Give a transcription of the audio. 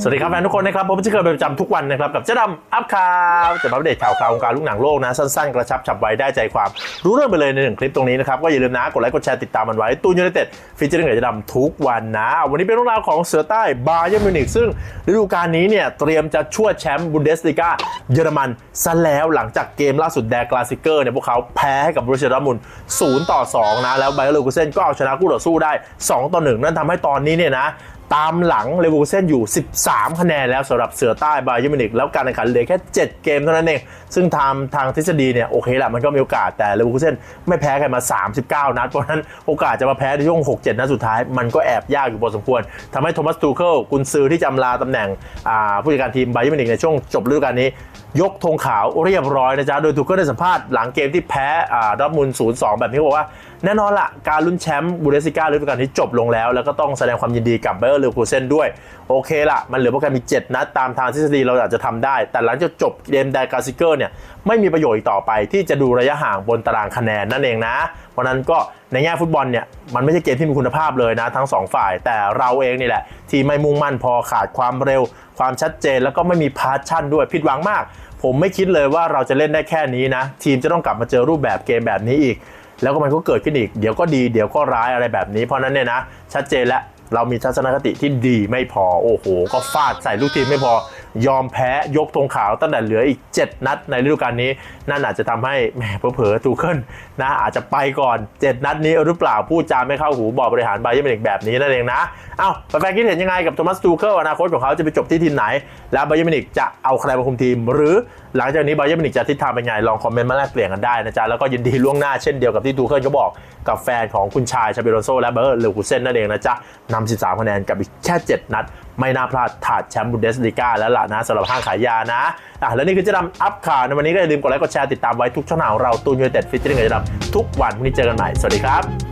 สวัสดีครับแฟนทุกคนนะครับผมจะเกิดเป็นประจำทุกวันนะครับกับเจ๊ดำอัพข่าวจะมาอัปเดตข่าวคราววงการลูกหนังโลกนะ สั้นๆ กระชับฉับไวได้ใจความรู้เรื่องไปเลยในหนึ่งคลิปตรงนี้นะครับก็อย่าลืมนะกดไลค์กดแชร์ติดตามมันไว้ตูนยูไนเต็ดฟีเจอร์กับเจ๊ดำทุกวันนะ วันนี้เป็นเรื่องราวของเสือใต้บาเยิร์มิวนิกซึ่งฤดูกาลนี้เนี่ยเตรียมจะช่วยแชมป์บุนเดสลีกาเยอรมันซะแล้วหลังจากเกมล่าสุดแดกลาซิเกอร์เนี่ยพวกเขาแพ้ให้กับบรูเซียดอร์มุนด์0ต่อ2นะแล้วไบเออร์เลวกูเซนก็เอาชนะคู่ต่อสู้ได้2ต่อ1นั่นทำให้ตอนนี้เนี่ยนะ ตามหลังเลเวอร์คูเซนอยู่ 13 คะแนนแล้วสำหรับเสือใต้บาเยิร์มินิกแล้วการแข่งขันเหลือแค่ 7 เกมเท่านั้นเอง ซึ่งทางทางทฤษฎีเนี่ยโอเคแหละมันก็มีโอกาสแต่เลเวอร์คูเซนไม่แพ้ใครมา 39 นัด เพราะนั้นโอกาสจะมาแพ้ในช่วง 6-7 นัดสุดท้าย มันก็แอบยากอยู่พอสมควรทำให้โทมัสตูเคิลกุนซือที่จำลาตำแหน่งผู้จัดการทีมบาเยิร์มินิกในช่วงจบฤดูกาลนี้ยกธงขาวเรียบร้อยนะจ๊ะ โดยทูเคิลได้สัมภาษณ์หลังเกมที่แพ้ดอทมุน0-2 แบบนี้บอกว่า แน่นอนละการลุ้นแชมป์บูเดสิก้าฤดูกาลนี้จบลงแล้ว แล้วก็ต้องแสดงความยินดีกับเบอร์เลวคูเซนด้วยโอเคละมันเหลือโปรแกรมอีก 7 นัดตามทางทฤษฎีเราอาจจะทำได้ แต่หลังจากจบเกมไดกาซิเกอร์เนี่ยไม่มีประโยชน์อีกต่อไป ที่จะดูระยะห่างบนตารางคะแนนนั่นเองนะ เพราะนั้นก็ในแง่ฟุตบอลเนี่ยมันไม่ใช่เกมที่มีคุณภาพเลยนะทั้งสองฝ่าย แต่เราเองนี่แหละ ที่ไม่มุ่งมั่นพอขาดความเร็ว ความชัดเจนแล้วก็ไม่มีพาชั่นด้วยผิดหวังมาก ผมไม่คิดเลยว่าเราจะเล่นได้แค่นี้นะ ทีมจะต้องกลับมาเจอรูปแบบเกมแบบนี้อีกแล้วก็มันก็เกิดขึ้นอีก เดี๋ยวก็ดี เดี๋ยวก็ร้ายอะไรแบบนี้ เพราะนั้นเนี่ยนะ ชัดเจนแล้ว เรามีทัศนคติที่ดีไม่พอ โอ้โห ก็ฟาดใส่ลูกทีมไม่พอ ยอมแพ้ยกธงขาวตั้งแต่เหลืออีก 7 นัดในฤดูกาลนี้ นั่นอาจจะทำให้แหมเผลอๆทูเคิลนะอาจจะไปก่อน 7 นัดนี้หรือเปล่าพูดจาไม่เข้าหูบอกบริหารไบเยอร์มิวนิกแบบนี้นั่นเองนะเอ้าแฟนๆคิดเห็นยังไงกับโทมัสทูเคิลอนาคตของเขาจะไปจบที่ทีมไหน แล้วไบเยอร์มิวนิกจะเอาใครมาคุมทีม หรือหลังจากนี้ไบเยอร์มิวนิกจะทิศทางเป็นไงลองคอมเมนต์มาแลกเปลี่ยนกันได้นะจ๊ะแล้วก็ยินดีล่วงหน้าเช่นเดียวกับที่ทูเคิลเขาบอกกับแฟนของคุณชายชาเบโรโซและเบอร์เลวคูเซนนั่นเองนะจ๊ะนำ13คะแนนกับอีกแค่ 7 นัด ไม่น่าพลาดถาดแชมป์บุนเดสลีกาแล้วล่ะนะสำหรับห้างขายยานะอะแล้วนี่คือเจะดำอัพข่าวในวันนี้ก็อย่าลืมกดไลค์กดแชร์ติดตามไว้ทุกช่องทางของเราตูนยูนเต็ดฟิตติ้งกับจะดำทุกวันพรุ่งนี้เจอกันใหม่สวัสดีครับ